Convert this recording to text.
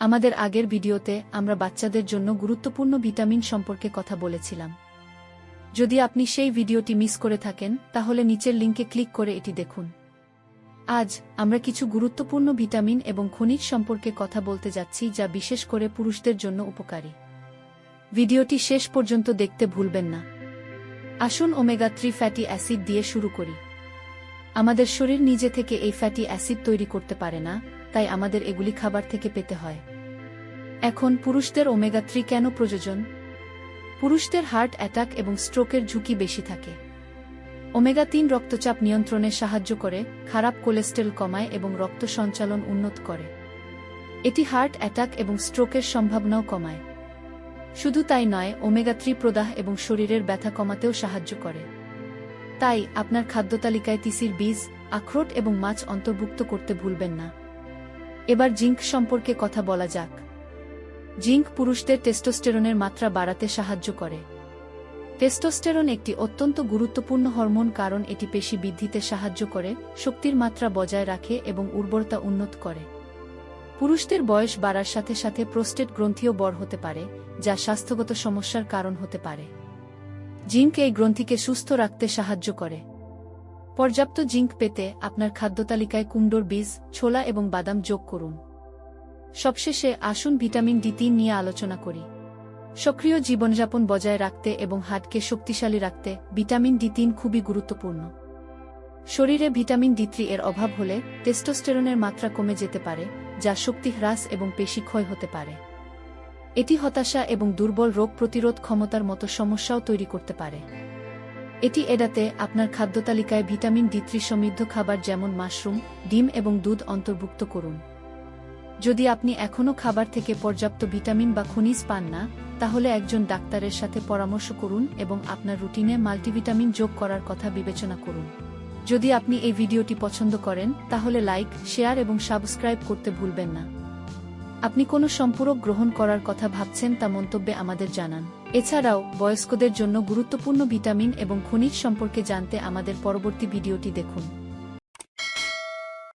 আমাদের আগের ভিডিওতে আমরা বাচ্চাদের জন্য গুরুত্বপূর্ণ ভিটামিন সম্পর্কে কথা বলেছিলাম। যদি আপনি সেই ভিডিওটি মিস করে থাকেন, তাহলে নিচের লিঙ্কে ক্লিক করে এটি দেখুন। আজ আমরা কিছু গুরুত্বপূর্ণ ভিটামিন এবং খনিজ সম্পর্কে কথা বলতে যাচ্ছি, যা বিশেষ করে পুরুষদের জন্য উপকারী। ভিডিওটি শেষ পর্যন্ত দেখতে ভুলবেন না। আসুন ওমেগা থ্রি ফ্যাটি অ্যাসিড দিয়ে শুরু করি। আমাদের শরীর নিজে থেকে এই ফ্যাটি অ্যাসিড তৈরি করতে পারে না, তাই আমাদের এগুলি খাবার থেকে পেতে হয়। এখন পুরুষদের ওমেগা থ্রি কেন প্রয়োজন? পুরুষদের হার্ট অ্যাটাক এবং স্ট্রোকের ঝুঁকি বেশি থাকে। ওমেগা তিন রক্তচাপ নিয়ন্ত্রণে সাহায্য করে, খারাপ কোলেস্টেরল কমায় এবং রক্ত সঞ্চালন উন্নত করে। এটি হার্ট অ্যাটাক এবং স্ট্রোকের সম্ভাবনাও কমায়। শুধু তাই নয়, ওমেগা থ্রি প্রদাহ এবং শরীরের ব্যথা কমাতেও সাহায্য করে। তাই আপনার খাদ্যতালিকায় তিসির বীজ, আখরোট এবং মাছ অন্তর্ভুক্ত করতে ভুলবেন না। এবার জিঙ্ক সম্পর্কে কথা বলা যাক। জিঙ্ক পুরুষদের টেস্টোস্টেরনের মাত্রা বাড়াতে সাহায্য করে। টেস্টোস্টেরন একটি অত্যন্ত গুরুত্বপূর্ণ হরমোন কারণ এটি পেশি বৃদ্ধিতে সাহায্য করে, শক্তির মাত্রা বজায় রাখে এবং উর্বরতা উন্নত করে। পুরুষদের বয়স বাড়ার সাথে সাথে প্রোস্টেট গ্রন্থিও বড় হতে পারে, যা স্বাস্থ্যগত সমস্যার কারণ হতে পারে। জিঙ্ক এই গ্রন্থিকে সুস্থ রাখতে সাহায্য করে। পর্যাপ্ত জিঙ্ক পেতে আপনার খাদ্যতালিকায় কুমড়োর বীজ, ছোলা এবং বাদাম যোগ করুন। সবশেষে আসুন ভিটামিন ডি তিন নিয়ে আলোচনা করি। সক্রিয় জীবনযাপন বজায় রাখতে এবং হাটকে শক্তিশালী রাখতে ভিটামিন ডি তিন খুবই গুরুত্বপূর্ণ। শরীরে ভিটামিন ডি থ্রি এর অভাব হলে টেস্টোস্টেরনের মাত্রা কমে যেতে পারে, যা শক্তি হ্রাস এবং পেশি ক্ষয় হতে পারে। এটি হতাশা এবং দুর্বল রোগ প্রতিরোধ ক্ষমতার মতো সমস্যাও তৈরি করতে পারে। এটি এড়াতে আপনার খাদ্যতালিকায় ভিটামিন ডি সমৃদ্ধ খাবার যেমন মাশরুম, ডিম এবং দুধ অন্তর্ভুক্ত করুন। যদি আপনি এখনও খাবার থেকে পর্যাপ্ত ভিটামিন বা খনিজ পান না, তাহলে একজন ডাক্তারের সাথে পরামর্শ করুন এবং আপনার রুটিনে মাল্টিভিটামিন যোগ করার কথা বিবেচনা করুন। যদি আপনি এই ভিডিওটি পছন্দ করেন, তাহলে লাইক, শেয়ার এবং সাবস্ক্রাইব করতে ভুলবেন না। আপনি কোনো সম্পূরক গ্রহণ করার কথা ভাবছেন তা মন্তব্যে আমাদের জানান। এছাড়াও, বয়স্কদের জন্য গুরুত্বপূর্ণ ভিটামিন এবং খনিজ সম্পর্কে জানতে আমাদের পরবর্তী ভিডিওটি দেখুন।